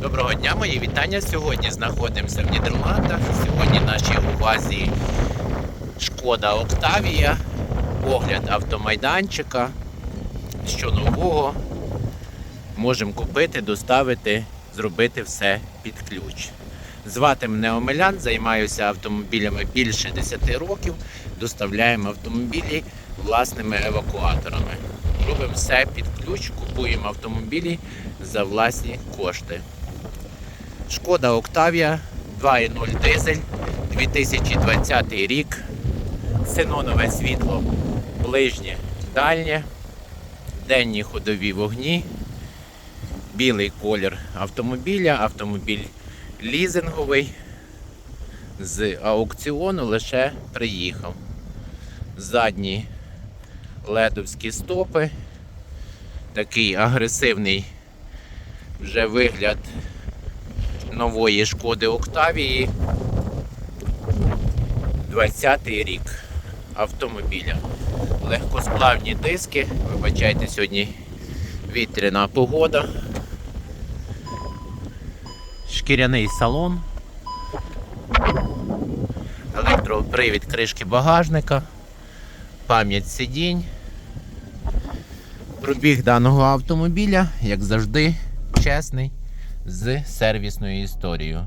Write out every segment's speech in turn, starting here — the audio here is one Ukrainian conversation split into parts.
Доброго дня, мої вітання. Сьогодні знаходимося в Нідерландах. Сьогодні нашій увазі Шкода Октавія, огляд автомайданчика. Що нового можемо купити, доставити, зробити все під ключ. Звати мене Омелян, займаюся автомобілями більше 10 років. Доставляємо автомобілі власними евакуаторами. Робимо все під ключ, купуємо автомобілі за власні кошти. Шкода Октавія 2.0 дизель 2020 рік. Синонове світло ближнє, дальнє, денні ходові вогні, білий колір автомобіля, автомобіль лізинговий. З аукціону лише приїхав. Задні ледовські стопи. Такий агресивний вже вигляд нової шкоди Октавії. 20-й рік автомобіля. Легкосплавні диски. Вибачайте, сьогодні вітряна погода. Шкіряний салон. Електропривід кришки багажника. Пам'ять сидінь. Пробіг даного автомобіля, як завжди, чесний з сервісною історією.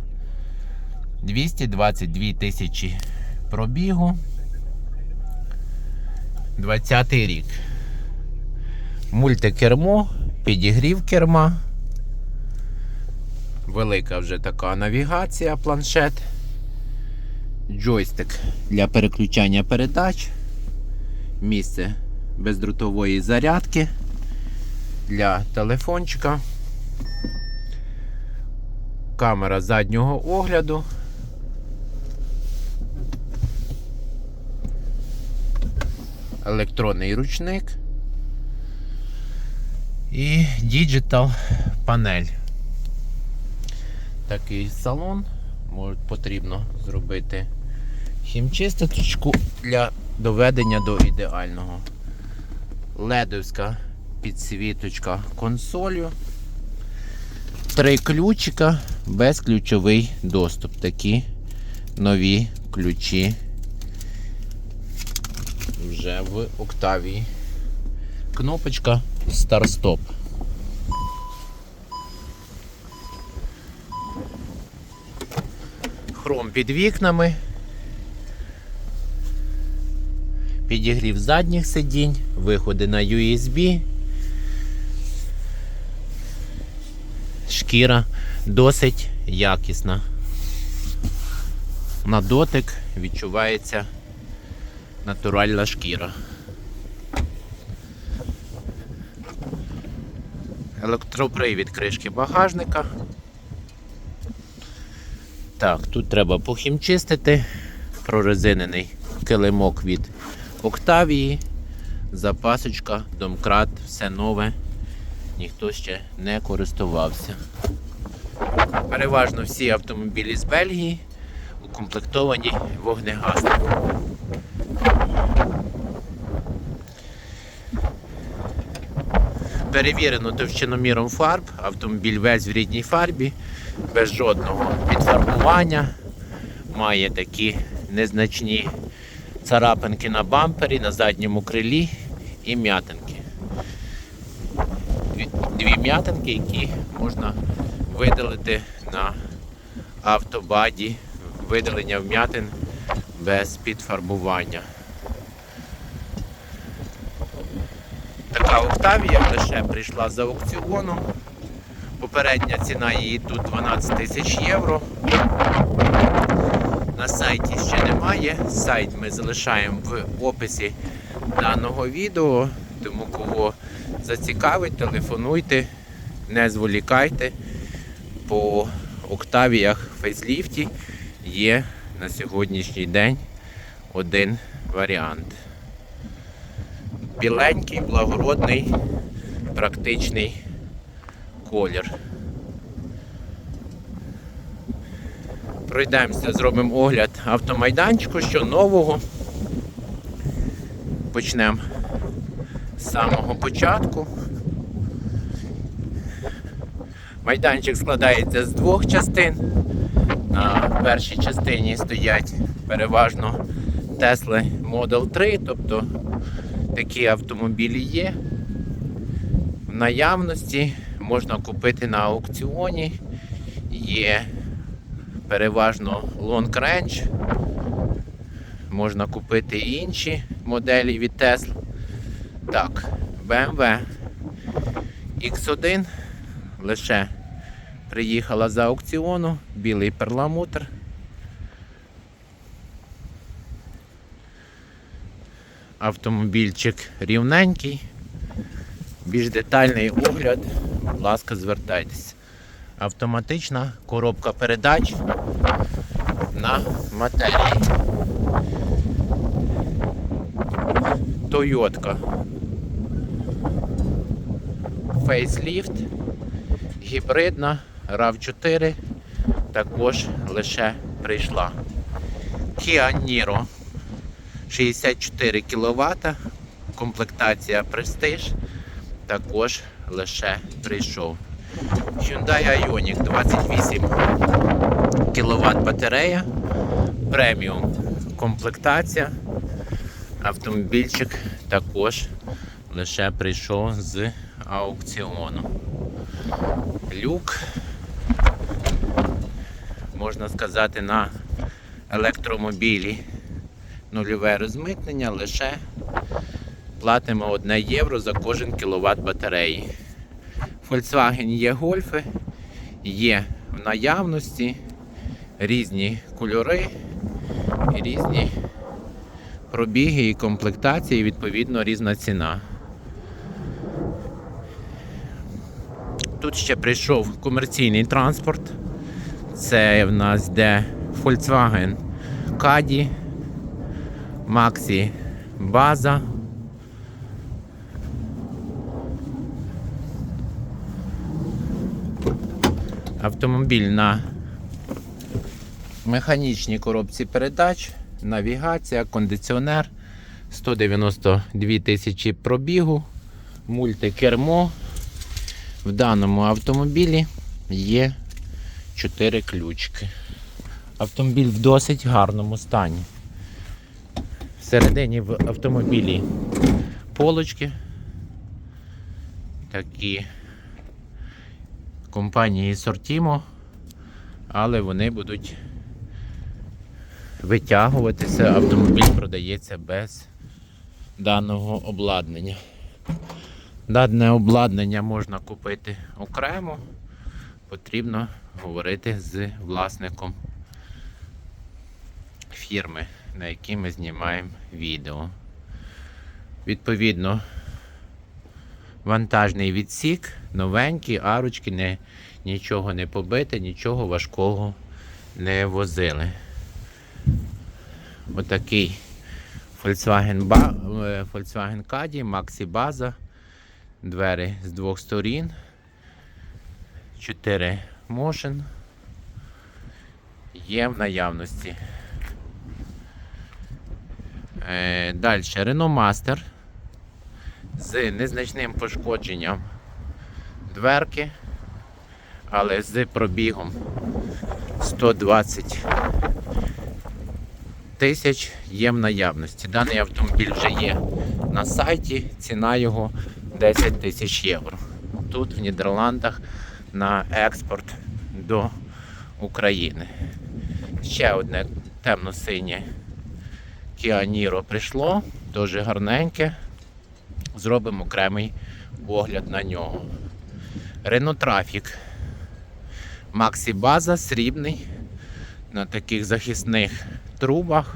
222 тисячі пробігу. 20 рік. Мультикермо, підігрів керма. Велика вже така навігація, планшет. Джойстик для переключання передач. Місце бездротової зарядки для телефончика. Камера заднього огляду. Електронний ручник і діджитал панель. Такий салон. Може, потрібно зробити хімчисточку для доведення до ідеального. Ледовська підсвіточка консолю. Три ключика, безключовий доступ. Такі нові ключі вже в Октавії. Кнопочка старт-стоп. Хром під вікнами. Підігрів задніх сидінь, виходи на USB. Шкіра досить якісна. На дотик відчувається натуральна шкіра. Електропривід кришки багажника. Так, тут треба похімчистити. Прорезинений килимок від Октавії. Запасочка, домкрат, все нове. Ніхто ще не користувався. Переважно всі автомобілі з Бельгії укомплектовані вогнегасником. Перевірено товщиноміром фарб, автомобіль весь в рідній фарбі, без жодного підфарбування. Має такі незначні царапинки на бампері, на задньому крилі і м'ятинки. Дві- м'ятинки, які можна видалити на автобаді, видалення вм'ятин без підфарбування. Така Октавія лише прийшла з аукціону. Попередня ціна її тут 12 тисяч євро. На сайті ще немає. Сайт ми залишаємо в описі даного відео. Тому кого зацікавить, телефонуйте, не зволікайте. По Октавіях фейсліфті є на сьогоднішній день один варіант. Біленький, благородний, практичний колір. Пройдемося, зробимо огляд автомайданчику, що нового. Почнемо з самого початку. Майданчик складається з двох частин. На першій частині стоять переважно Tesla Model 3, тобто такі автомобілі є. В наявності можна купити на аукціоні. Є переважно Long Range. Можна купити інші моделі від Tesla. Так, BMW X1 лише приїхала з аукціону, білий перламутр. Автомобільчик рівненький. Більш детальний огляд, будь ласка, звертайтеся. Автоматична коробка передач на матерії. Тойотка. Фейсліфт, гібридна, RAV4 також лише прийшла. Kia Niro 64 кВт, комплектація Prestige також лише прийшов. Hyundai Ioniq 28 кВт батарея, преміум комплектація. Автомобільчик також лише прийшов з аукціону. Люк, можна сказати, на електромобілі нульове розмитнення, лише платимо 1 євро за кожен кіловат батареї. Volkswagen є гольфи, є в наявності різні кольори і різні пробіги і комплектації, відповідно, різна ціна. Тут ще прийшов комерційний транспорт. Це в нас йде Volkswagen Caddy, Maxi База. Автомобіль на механічній коробці передач, навігація, кондиціонер, 192 тисячі пробігу, мультикермо. В даному автомобілі є 4 ключки. Автомобіль в досить гарному стані. Всередині в автомобілі полочки. Такі компанії Sortimo, але вони будуть витягуватися. Автомобіль продається без даного обладнання. Дане обладнання можна купити окремо, потрібно говорити з власником фірми, на якій ми знімаємо відео. Відповідно, вантажний відсік, новенький, арочки, не, нічого не побите, нічого важкого не возили. Отакий Volkswagen, е, Volkswagen Caddy, Maxi База. Двері з двох сторін. 4 Motion. Є в наявності. Далі Renault Master з незначним пошкодженням дверки, але з пробігом 120 тисяч є в наявності. Даний автомобіль вже є на сайті, ціна його 10 тисяч євро. Тут в Нідерландах на експорт до України. Ще одне темно-синє Niro прийшло, дуже гарненьке. Зробимо окремий огляд на нього. Renault Traffic. Maxi База срібний на таких захисних трубах.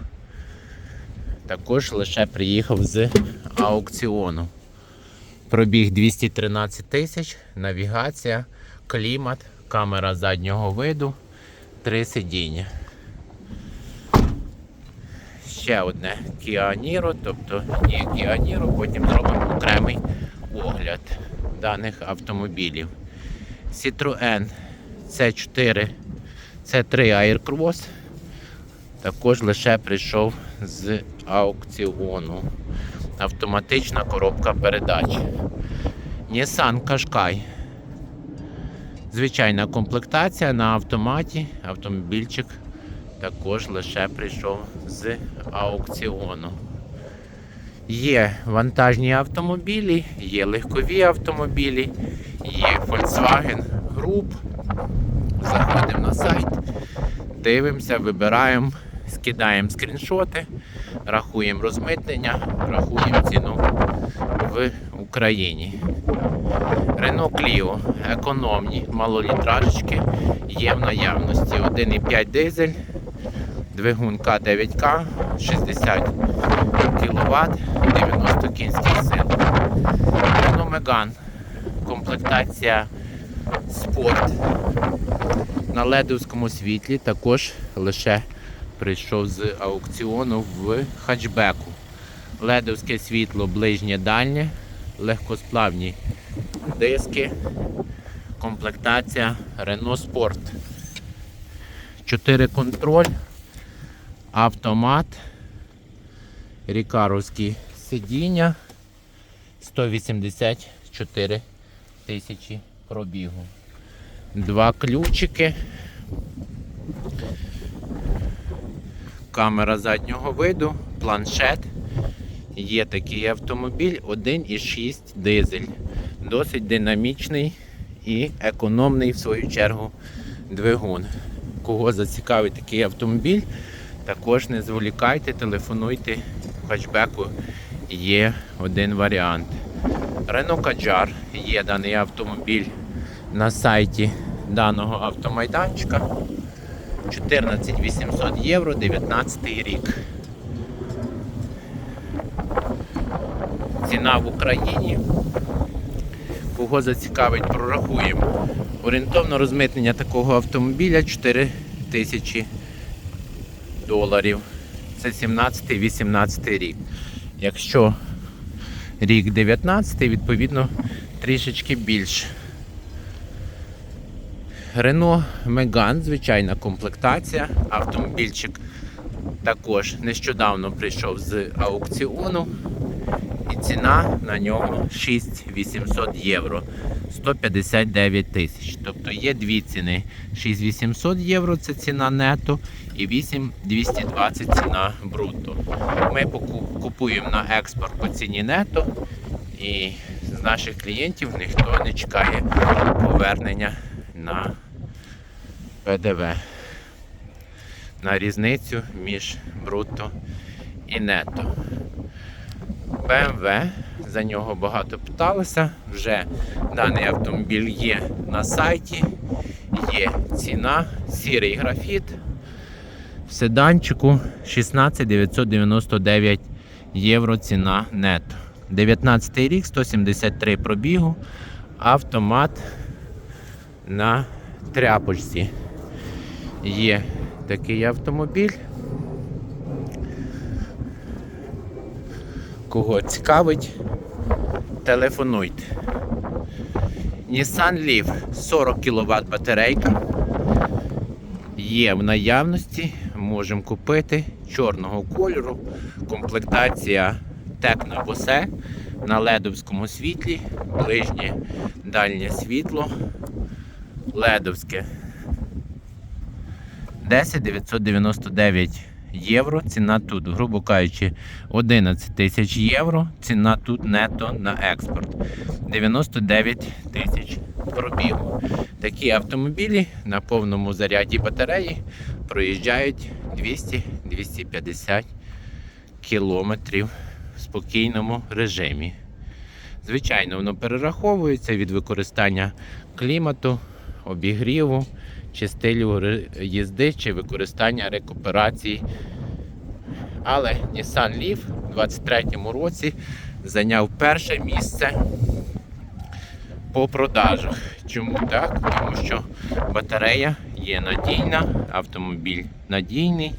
Також лише приїхав з аукціону. Пробіг 213 тисяч, навігація, клімат, камера заднього виду, три сидіння. Ще одне Niro, тобто Kia Niro, потім зробимо окремий огляд даних автомобілів. Citroën C4, C3 Aircross також лише прийшов з аукціону. Автоматична коробка передач. Nissan Qashqai Звичайна комплектація на автоматі. Автомобільчик також лише прийшов з аукціону. Є вантажні автомобілі, є легкові автомобілі, є Volkswagen Group. Заходимо на сайт, дивимося, вибираємо, скидаємо скріншоти, рахуємо розмитнення, рахуємо ціну в Україні. Рено Кліо економні, малолітражечки є в наявності. 1,5 дизель, двигун К9К, 60 кВт, 90 кінських сил. Рено Меган, комплектація спорт. На ледовському світлі також лише прийшов з аукціону в хатчбеку. Ледовське світло ближнє дальнє, легкосплавні диски, комплектація Renault Sport. 4 контроль, автомат, рікаровські сидіння, 184 тисячі пробігу. Два ключики. Камера заднього виду, планшет. Є такий автомобіль 1,6 дизель. Досить динамічний і економний в свою чергу двигун. Кого зацікавить такий автомобіль, також не зволікайте, телефонуйте. В хатчбеку є один варіант. Renault Kadjar є даний автомобіль на сайті даного автомайданчика. 14 800 євро, 19 рік. Ціна в Україні. Кого зацікавить, прорахуємо. Орієнтовно розмитнення такого автомобіля 4 тисячі доларів. Це 17-18 рік. Якщо рік 19, відповідно трішечки більше. Renault Megane, звичайна комплектація. Автомобільчик також нещодавно прийшов з аукціону. І ціна на нього 6800 євро. 159 тисяч. Тобто є дві ціни. 6800 євро це ціна нето і 8220 ціна брутто. Ми купуємо на експорт по ціні нето. І з наших клієнтів ніхто не чекає повернення на ПДВ. На різницю між брутто і нето. BMW, за нього багато питалося. Вже даний автомобіль є на сайті, є ціна, сірий графіт. В седанчику 16 999 євро ціна нето. 19 рік, 173 пробігу, автомат на тряпочці. Є такий автомобіль. Кого цікавить, телефонуйте. Nissan Leaf 40 кВт батарейка. Є в наявності, можемо купити чорного кольору. Комплектація Tecno Bose на ледовському світлі, ближнє дальнє світло, ледовське. 10 999 євро. Ціна тут, грубо кажучи, 11 тисяч євро. Ціна тут нето на експорт. 99 тисяч пробігу. Такі автомобілі на повному заряді батареї проїжджають 200-250 кілометрів в спокійному режимі. Звичайно, воно перераховується від використання клімату, обігріву, чи стилю їзди, чи використання рекуперації. Але Nissan Leaf у 2023 році зайняв перше місце по продажах. Чому так? Тому що батарея є надійна, автомобіль надійний.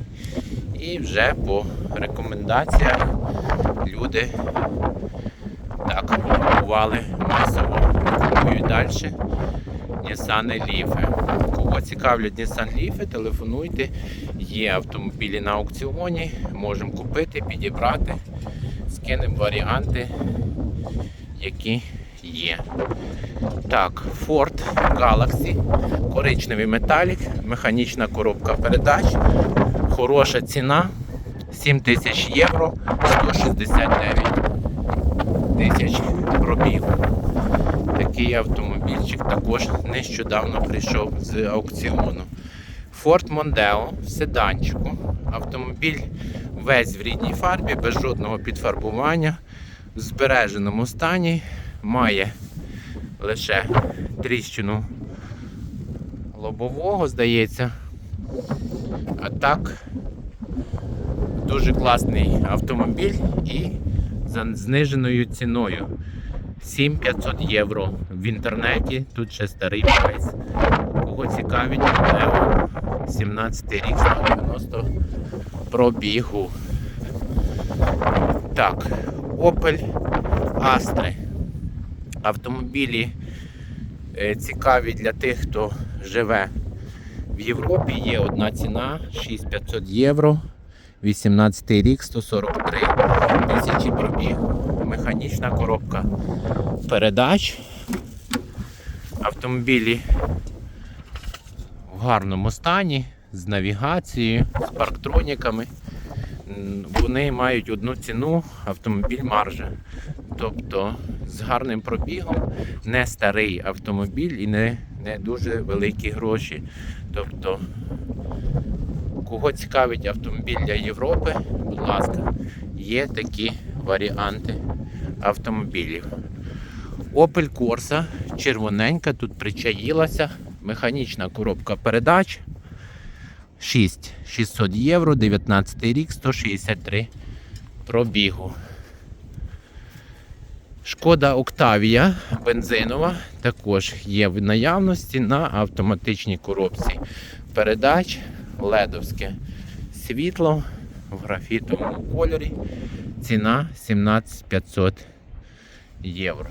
І вже по рекомендаціях люди так купували масово. Купують далі. Nissan Leaf. Кого цікавлять Nissan Leaf, телефонуйте. Є автомобілі на аукціоні, можемо купити, підібрати, скинемо варіанти, які є. Так, Ford Galaxy, коричневий металік, механічна коробка передач, хороша ціна 7 тисяч євро, 169 тисяч пробіг. Такий автомобільчик також нещодавно прийшов з аукціону. Ford Mondeo в седанчику. Автомобіль весь в рідній фарбі, без жодного підфарбування, в збереженому стані, має лише тріщину лобового, здається. А так, дуже класний автомобіль і за зниженою ціною. 7500 євро в інтернеті. Тут ще старий прайс. Кого цікавить, Mondeo, 17 рік 190 пробігу. Так, Opel Astra. Автомобілі е, цікаві для тих, хто живе в Європі. Є одна ціна 6500 євро. 18 рік 143 тисячі пробіг. Механічна коробка передач. Автомобілі в гарному стані, з навігацією, з парктроніками. Вони мають одну ціну автомобіль маржа. Тобто з гарним пробігом, не старий автомобіль і не, не дуже великі гроші. Тобто, кого цікавить автомобіль для Європи, будь ласка, є такі варіанти автомобілів. Opel Corsa, червоненька, тут причаїлася, механічна коробка передач. 6 600 євро, 19 рік, 163 пробігу. Шкода Октавія бензинова також є в наявності на автоматичній коробці передач, ледовське світло в графітовому кольорі. Ціна 17500 євро.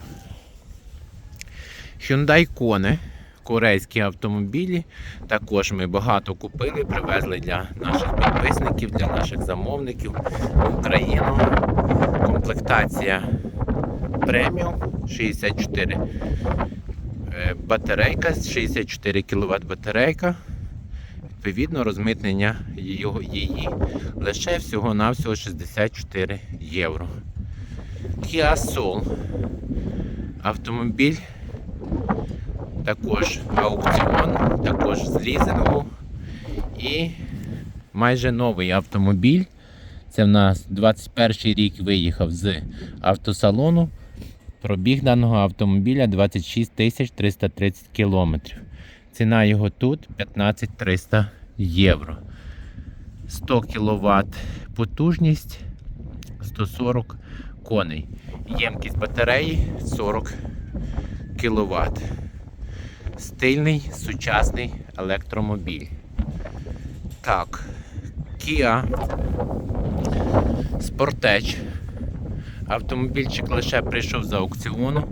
Hyundai Kona, корейські автомобілі. Також ми багато купили, привезли для наших підписників, для наших замовників в Україну. Комплектація преміум 64 е, батарейка, 64 кВт батарейка. Відповідно, розмитнення її лише всього-навсього 64 євро. Kia Soul. Автомобіль. Також аукціон, також з лізингу. І майже новий автомобіль. Це в нас 21 рік виїхав з автосалону. Пробіг даного автомобіля 26 тисяч 330 кілометрів. Ціна його тут 15 300 євро. 100 кВт потужність, 140 коней. Ємкість батареї 40 кВт. Стильний сучасний електромобіль. Так, Kia Sportage. Автомобільчик лише прийшов з аукціону.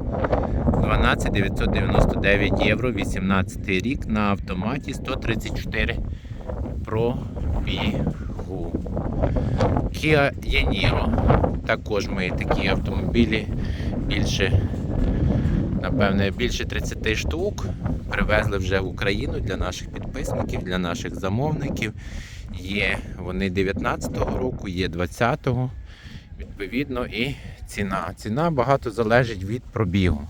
12 999 євро, 18 рік на автоматі 134 пробігу. Kia Yeniro. Також ми такі автомобілі більше, напевне, більше 30 штук. Привезли вже в Україну для наших підписників, для наших замовників. Є вони 19-го року, є 20-го. Відповідно, і ціна. Ціна багато залежить від пробігу.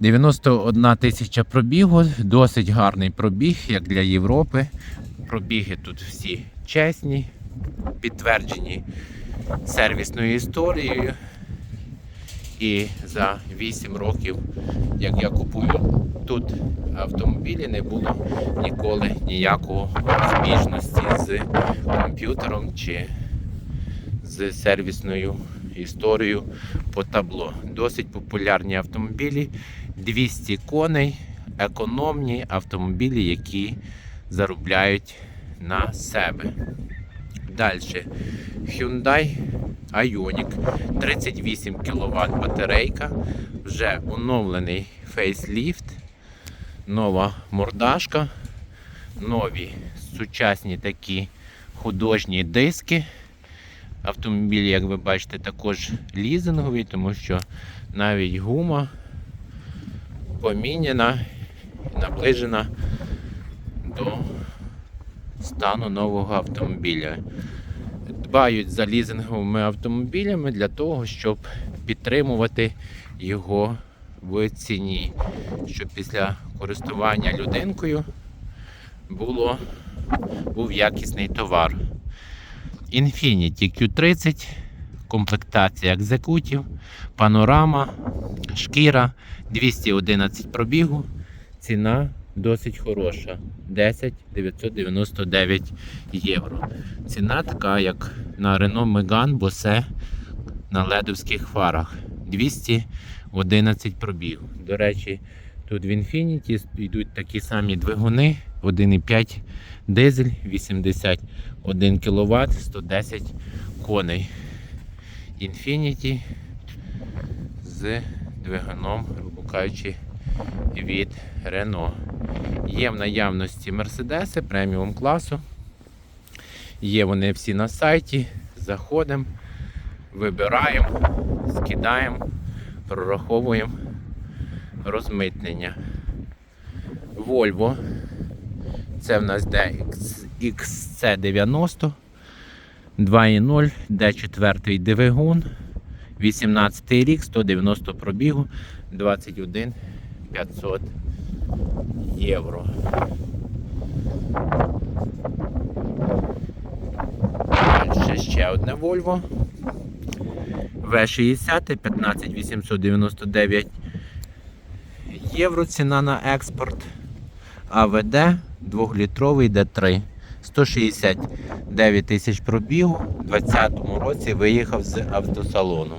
91 тисяча пробігу, досить гарний пробіг, як для Європи. Пробіги тут всі чесні, підтверджені сервісною історією. І за 8 років, як я купую тут автомобілі, не було ніколи ніякого збіжності з комп'ютером чи з сервісною історією по табло. Досить популярні автомобілі, 200 коней, економні автомобілі, які заробляють на себе. Далі Hyundai Ioniq 38 кВт батарейка, вже оновлений фейсліфт, нова мордашка, нові сучасні такі художні диски. Автомобіль, як ви бачите, також лізинговий, тому що навіть гума поміняна і наближена до стану нового автомобіля. Дбають за лізинговими автомобілями для того, щоб підтримувати його в ціні, щоб після користування людинкою було, був якісний товар. Infiniti Q30, комплектація екзекутів, панорама, шкіра, 211 пробігу, ціна досить хороша. 10 999 євро. Ціна така, як на Renault Megane Bose на ледовських фарах. 211 пробігу. До речі, тут в Infiniti йдуть такі самі двигуни, 1,5 дизель, 81 кВт, 110 коней. Infiniti з двигуном, грубо кажучи, від Renault. Є в наявності Мерседеси преміум класу. Є вони всі на сайті. Заходимо, вибираємо, скидаємо, прораховуємо розмитнення. Volvo. Це в нас XC90 2.0, D4 двигун, 18 рік, 190 пробігу, 21 500 євро. Далі ще одне Volvo. V60 15 899 євро ціна на експорт. АВД 2-літровий D3. 169 тисяч пробігу. У 2020 році виїхав з автосалону.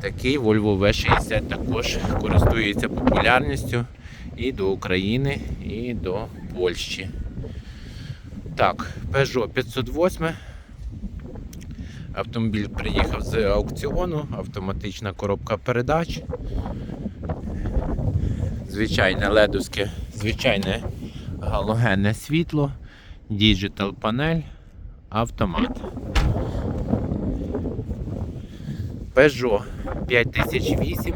Такий Volvo V60 також користується популярністю і до України, і до Польщі. Так, Peugeot 508. Автомобіль приїхав з аукціону, автоматична коробка передач. Звичайне ледовське, звичайне галогенне світло, діджитал панель, автомат. Peugeot 5008.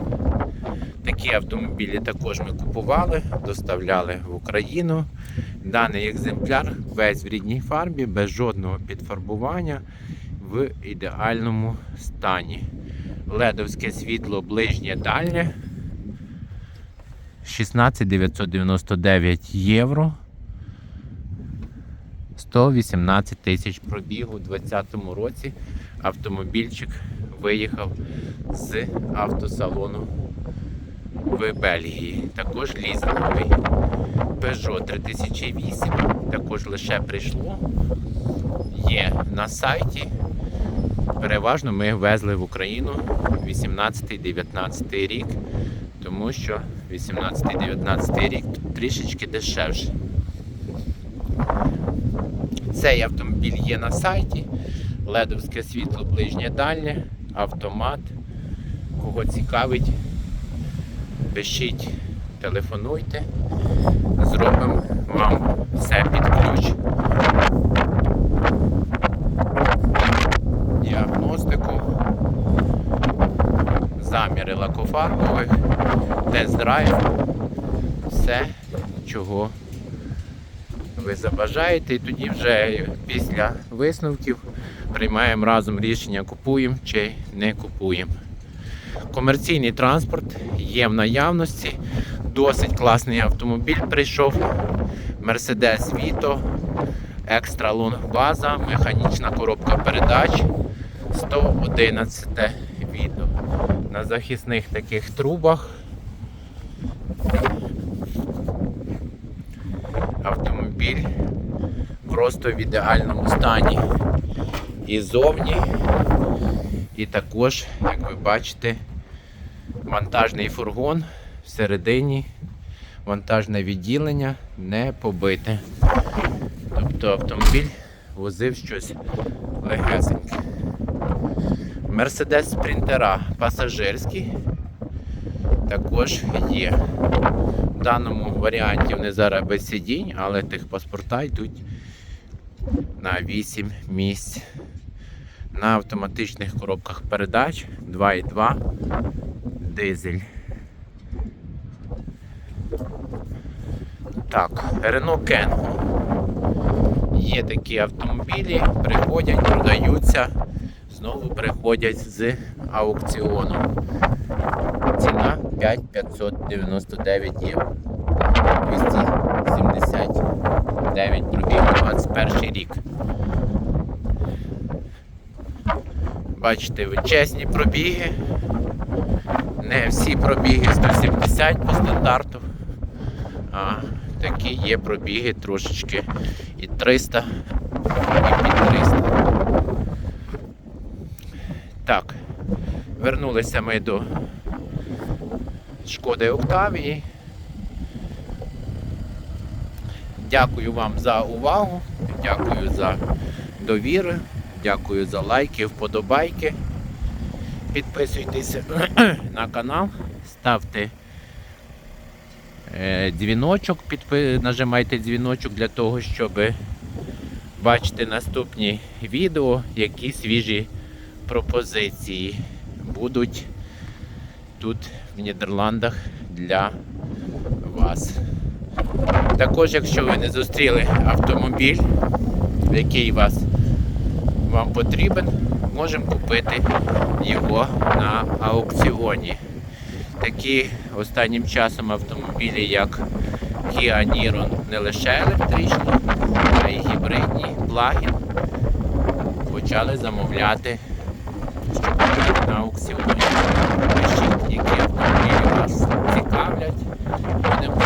Такі автомобілі також ми купували, доставляли в Україну. Даний екземпляр весь в рідній фарбі, без жодного підфарбування в ідеальному стані. Ледовське світло ближнє дальнє. 16 999 євро. 118 тисяч пробігу у 2020 році. Автомобільчик виїхав з автосалону в Бельгії. Також лізинговий Peugeot 3008. Також лише прийшло. Є на сайті. Переважно ми везли в Україну 18-19 рік, тому що 18-19 рік трішечки дешевше. Цей автомобіль є на сайті. Ледовське світло ближнє дальнє, автомат. Кого цікавить, пишіть, телефонуйте, зробимо вам все під ключ. Діагностику, заміри лакофарбових, тест-драйв, все, чого ви забажаєте, і тоді вже після висновків приймаємо разом рішення, купуємо чи не купуємо. Комерційний транспорт є в наявності. Досить класний автомобіль прийшов. Mercedes Vito, екстра лонг база, механічна коробка передач 111 відео. На захисних таких трубах. Автомобіль просто в ідеальному стані. І зовні, і також, як ви бачите, вантажний фургон всередині, вантажне відділення не побите. Тобто автомобіль возив щось легесеньке. Мерседес спринтера пасажирський також є. В даному варіанті вони зараз без сидінь, але тих паспорта йдуть на 8 місць. На автоматичних коробках передач 2,2 дизель. Так, Рено Кенго. Є такі автомобілі, приходять, продаються знову приходять з аукціону. Ціна 5599 євро. 279 пробіг 21 рік. Бачите, ви чесні пробіги. Не всі пробіги 170 по стандарту. А такі є пробіги трошечки і 300, і під 300. Так, вернулися ми до Шкоди Октавії. Дякую вам за увагу, дякую за довіру, дякую за лайки, вподобайки. Підписуйтесь на канал, ставте е, дзвіночок, нажимайте дзвіночок для того, щоб бачити наступні відео, які свіжі пропозиції будуть тут в Нідерландах для вас. Також, якщо ви не зустріли автомобіль, який вас вам потрібен, можемо купити його на аукціоні. Такі останнім часом автомобілі, як Kia Niro, не лише електричні, а й гібридні, плагін, почали замовляти, щоб будуть на аукціоні. Пишіть, які автомобілі вас цікавлять. Будемо